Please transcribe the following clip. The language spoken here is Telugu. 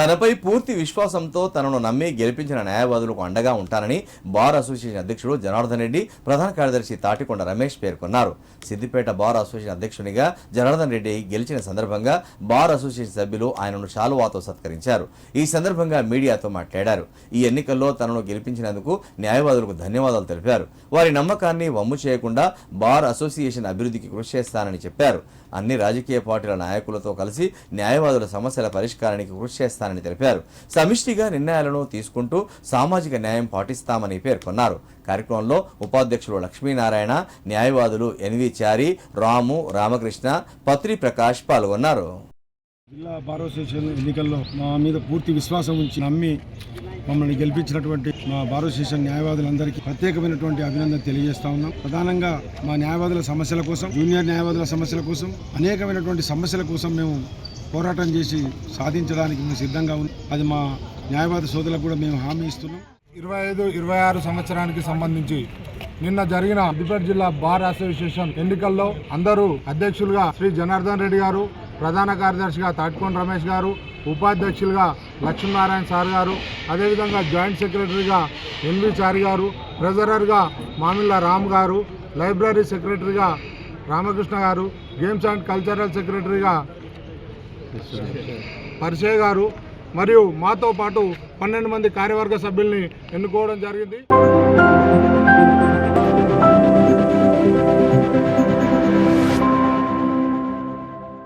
తనపై పూర్తి విశ్వాసంతో తనను నమ్మి గెలిపించిన న్యాయవాదులకు అండగా ఉంటానని బార్ అసోసియేషన్ అధ్యక్షుడు జనార్దన్ రెడ్డి ప్రధాన కార్యదర్శి తాటికొండ రమేష్ పేర్కొన్నారు. సిద్దిపేట బార్ అసోసియేషన్ అధ్యక్షునిగా జనార్దన్ రెడ్డి గెలిచిన సందర్భంగా బార్ అసోసియేషన్ సభ్యులు ఆయనను శాలువాతో సత్కరించారు. ఈ సందర్భంగా మీడియాతో మాట్లాడారు. ఈ ఎన్నికల్లో తనను గెలిపించినందుకు న్యాయవాదులకు ధన్యవాదాలు తెలిపారు. వారి నమ్మకాన్ని వమ్ము చేయకుండా బార్ అసోసియేషన్ అభివృద్ధికి కృషి చేస్తానని చెప్పారు. అన్ని రాజకీయ పార్టీల నాయకులతో కలిసి న్యాయవాదుల సమస్యల పరిష్కారానికి కృషి చేస్తానని తెలిపారు. సమిష్టిగా నిర్ణయాలను తీసుకుంటూ సామాజిక న్యాయం పాటిస్తామని పేర్కొన్నారు. కార్యక్రమంలో ఉపాధ్యక్షులు లక్ష్మీనారాయణ న్యాయవాదులు ఎన్వి చారి రాము రామకృష్ణ పత్రి ప్రకాష్ పాల్గొన్నారు. జిల్లా బార్ అసోసియేషన్ ఎన్నికల్లో మా మీద పూర్తి విశ్వాసం ఉంచి నమ్మి మమ్మల్ని గెలిపించినటువంటి మా బార్ అసోసియేషన్ న్యాయవాదులందరికీ ప్రత్యేకమైనటువంటి అభినందన తెలియజేస్తా ఉన్నాం. ప్రధానంగా మా న్యాయవాదుల సమస్యల కోసం జూనియర్ న్యాయవాదుల సమస్యల కోసం అనేకమైనటువంటి సమస్యల కోసం మేము పోరాటం చేసి సాధించడానికి మేము సిద్ధంగా ఉన్నాం అది మా న్యాయవాద సోదరులకు కూడా మేము హామీ ఇస్తున్నాం. ఇరవై ఐదు ఇరవై ఆరు సంవత్సరానికి సంబంధించి నిన్న జరిగిన సిద్దిపేట జిల్లా బార్ అసోసియేషన్ ఎన్నికల్లో అందరూ అధ్యక్షులుగా శ్రీ జనార్దన్ రెడ్డి గారు ప్రధాన కార్యదర్శిగా తాటికొండ రమేష్ గారు ఉపాధ్యక్షులుగా లక్ష్మీనారాయణ సార్ గారు అదేవిధంగా జాయింట్ సెక్రటరీగా ఎన్వి చారి గారు ట్రెజరర్గా మామిళ్ళ రామ్ గారు లైబ్రరీ సెక్రటరీగా రామకృష్ణ గారు గేమ్స్ అండ్ కల్చరల్ సెక్రటరీగా పరిచయ్ గారు మరియు మాతో పాటు పన్నెండు మంది కార్యవర్గ సభ్యుల్ని ఎన్నుకోవడం జరిగింది.